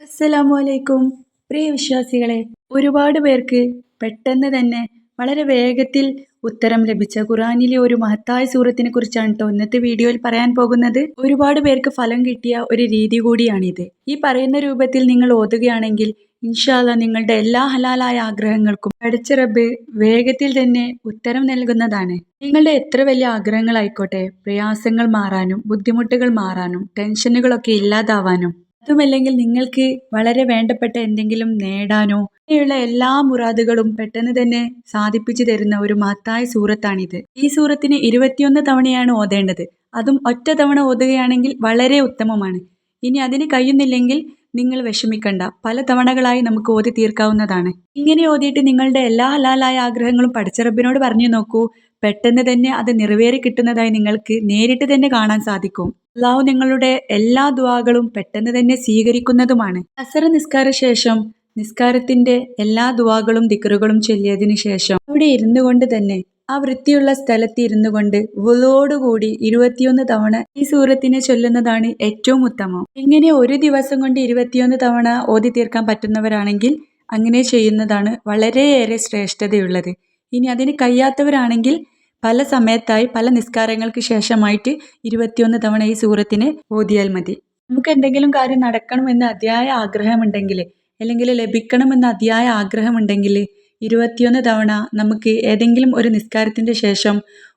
അസ്സലാമു അലൈക്കും. പ്രിയ വിശ്വാസികളെ ഒരുപാട് പേർക്ക് പെട്ടെന്ന് തന്നെ വളരെ വേഗത്തിൽ ഉത്തരം ലഭിച്ച ഖുറാനിലെ ഒരു മഹത്തായ സൂറത്തിനെ കുറിച്ചാണ് കേട്ടോ ഇന്നത്തെ വീഡിയോയിൽ പറയാൻ പോകുന്നത്. ഒരുപാട് പേർക്ക് ഫലം കിട്ടിയ ഒരു രീതി കൂടിയാണിത്. ഈ പറയുന്ന രൂപത്തിൽ നിങ്ങൾ ഓതുകയാണെങ്കിൽ ഇൻഷാല്ല നിങ്ങളുടെ എല്ലാ ഹലാലായ ആഗ്രഹങ്ങൾക്കും പഠിച്ച റബ്ബ് വേഗത്തിൽ തന്നെ ഉത്തരം നൽകുന്നതാണ്. നിങ്ങളുടെ എത്ര വലിയ ആഗ്രഹങ്ങളായിക്കോട്ടെ പ്രയാസങ്ങൾ മാറാനും ബുദ്ധിമുട്ടുകൾ മാറാനും ടെൻഷനുകളൊക്കെ ഇല്ലാതാവാനും അതുമല്ലെങ്കിൽ നിങ്ങൾക്ക് വളരെ വേണ്ടപ്പെട്ട എന്തെങ്കിലും നേടാനോ ഇങ്ങനെയുള്ള എല്ലാ മുറാദുകളും പെട്ടെന്ന് തന്നെ സാധിപ്പിച്ചു തരുന്ന ഒരു മഹത്തായ സൂറത്താണിത്. ഈ സൂറത്തിന് ഇരുപത്തിയൊന്ന് തവണയാണ് ഓതേണ്ടത്. അതും ഒറ്റ തവണ ഓതുകയാണെങ്കിൽ വളരെ ഉത്തമമാണ്. ഇനി അതിന് കഴിയുന്നില്ലെങ്കിൽ നിങ്ങൾ വിഷമിക്കണ്ട. പല തവണകളായി നമുക്ക് ഓതി തീർക്കാവുന്നതാണ്. ഇങ്ങനെ ഓതിയിട്ട് നിങ്ങളുടെ എല്ലാ ഹലാലായ ആഗ്രഹങ്ങളും പഠിച്ചറബിനോട് പറഞ്ഞു നോക്കൂ. പെട്ടെന്ന് തന്നെ അത് നിറവേറി കിട്ടുന്നതായി നിങ്ങൾക്ക് നേരിട്ട് തന്നെ കാണാൻ സാധിക്കും. അള്ളാഹു നിങ്ങളുടെ എല്ലാ ദുവാകളും പെട്ടെന്ന് തന്നെ സ്വീകരിക്കുന്നതുമാണ്. അസറ നിസ്കാര ശേഷം നിസ്കാരത്തിന്റെ എല്ലാ ദുവാകളും ദിക്കറുകളും ചൊല്ലിയതിനു ശേഷം അവിടെ ഇരുന്നു കൊണ്ട് തന്നെ ആ വൃത്തിയുള്ള സ്ഥലത്ത് ഇരുന്നു കൊണ്ട് വുളോടുകൂടി ഇരുപത്തിയൊന്ന് തവണ ഈ സൂറത്തിനെ ചൊല്ലുന്നതാണ് ഏറ്റവും ഉത്തമം. ഇങ്ങനെ ഒരു ദിവസം കൊണ്ട് ഇരുപത്തിയൊന്ന് തവണ ഓതി തീർക്കാൻ പറ്റുന്നവരാണെങ്കിൽ അങ്ങനെ ചെയ്യുന്നതാണ് വളരെയേറെ ശ്രേഷ്ഠതയുള്ളത്. ഇനി അതിന് കഴിയാത്തവരാണെങ്കിൽ പല സമയത്തായി പല നിസ്കാരങ്ങൾക്ക് ശേഷമായിട്ട് ഇരുപത്തിയൊന്ന് തവണ ഈ സൂറത്തിനെ ഓതിയാൽ മതി. നമുക്ക് എന്തെങ്കിലും കാര്യം നടക്കണമെന്ന് അതിയായ ആഗ്രഹമുണ്ടെങ്കിൽ അല്ലെങ്കിൽ ലഭിക്കണമെന്ന് അതിയായ ആഗ്രഹമുണ്ടെങ്കിൽ ഇരുപത്തിയൊന്ന് തവണ നമുക്ക് ഏതെങ്കിലും ഒരു നിസ്കാരത്തിന്റെ ശേഷം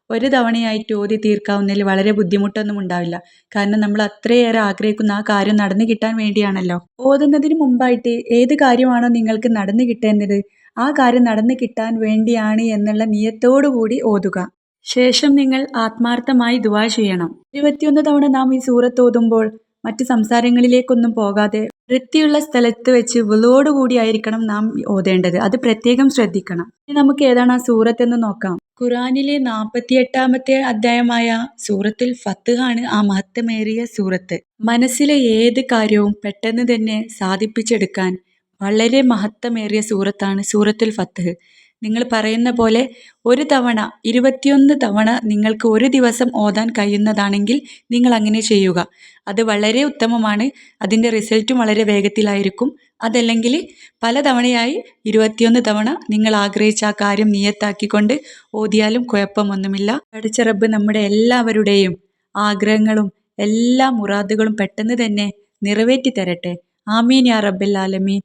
ഒരു തവണയായിട്ട് ഓതി തീർക്കാവുന്നതിൽ വളരെ ബുദ്ധിമുട്ടൊന്നും ഉണ്ടാവില്ല. കാരണം നമ്മൾ അത്രയേറെ ആഗ്രഹിക്കുന്ന ആ കാര്യം നടന്നു കിട്ടാൻ വേണ്ടിയാണല്ലോ. ഓതുന്നതിന് മുമ്പായിട്ട് ഏത് കാര്യമാണോ നിങ്ങൾക്ക് നടന്നു കിട്ടേണ്ടത് ആ കാര്യം നടന്നു കിട്ടാൻ വേണ്ടിയാണ് എന്നുള്ള നിയത്തോടു കൂടി ഓതുക. ശേഷം നിങ്ങൾ ആത്മാർത്ഥമായി ദുവാ ചെയ്യണം. ഇരുപത്തിയൊന്ന് തവണ നാം ഈ സൂറത്ത് ഓതുമ്പോൾ മറ്റ് സംസാരങ്ങളിലേക്കൊന്നും പോകാതെ വൃത്തിയുള്ള സ്ഥലത്ത് വെച്ച് വിളോടുകൂടി ആയിരിക്കണം നാം ഓതേണ്ടത്. അത് പ്രത്യേകം ശ്രദ്ധിക്കണം. ഇനി നമുക്ക് ഏതാണ് ആ സൂറത്ത് എന്ന് നോക്കാം. ഖുറാനിലെ നാൽപ്പത്തിയെട്ടാമത്തെ അധ്യായമായ സൂറത്തിൽ ഫത്തുഹാണ് ആ മഹത്വമേറിയ സൂറത്ത്. മനസ്സിലെ ഏത് കാര്യവും പെട്ടെന്ന് തന്നെ സാധിപ്പിച്ചെടുക്കാൻ വളരെ മഹത്വമേറിയ സൂറത്താണ് സൂറത്തുൽ ഫത്ത് നിങ്ങൾ പറയുന്ന പോലെ ഒരു തവണ ഇരുപത്തിയൊന്ന് തവണ നിങ്ങൾക്ക് ഒരു ദിവസം ഓതാൻ കഴിയുന്നതാണെങ്കിൽ നിങ്ങൾ അങ്ങനെ ചെയ്യുക. അത് വളരെ ഉത്തമമാണ്. അതിന്റെ റിസൾട്ടും വളരെ വേഗത്തിലായിരിക്കും. അതല്ലെങ്കിൽ പല തവണയായി ഇരുപത്തിയൊന്ന് തവണ നിങ്ങൾ ആഗ്രഹിച്ച ആ കാര്യം നിയത്താക്കിക്കൊണ്ട് ഓതിയാലും കുഴപ്പമൊന്നുമില്ല. പഠിച്ച റബ്ബ് നമ്മുടെ എല്ലാവരുടെയും ആഗ്രഹങ്ങളും എല്ലാ മുറാദുകളും പെട്ടെന്ന് തന്നെ നിറവേറ്റി തരട്ടെ ആമീൻ യാ റബ്ബൽ ആലമീൻ.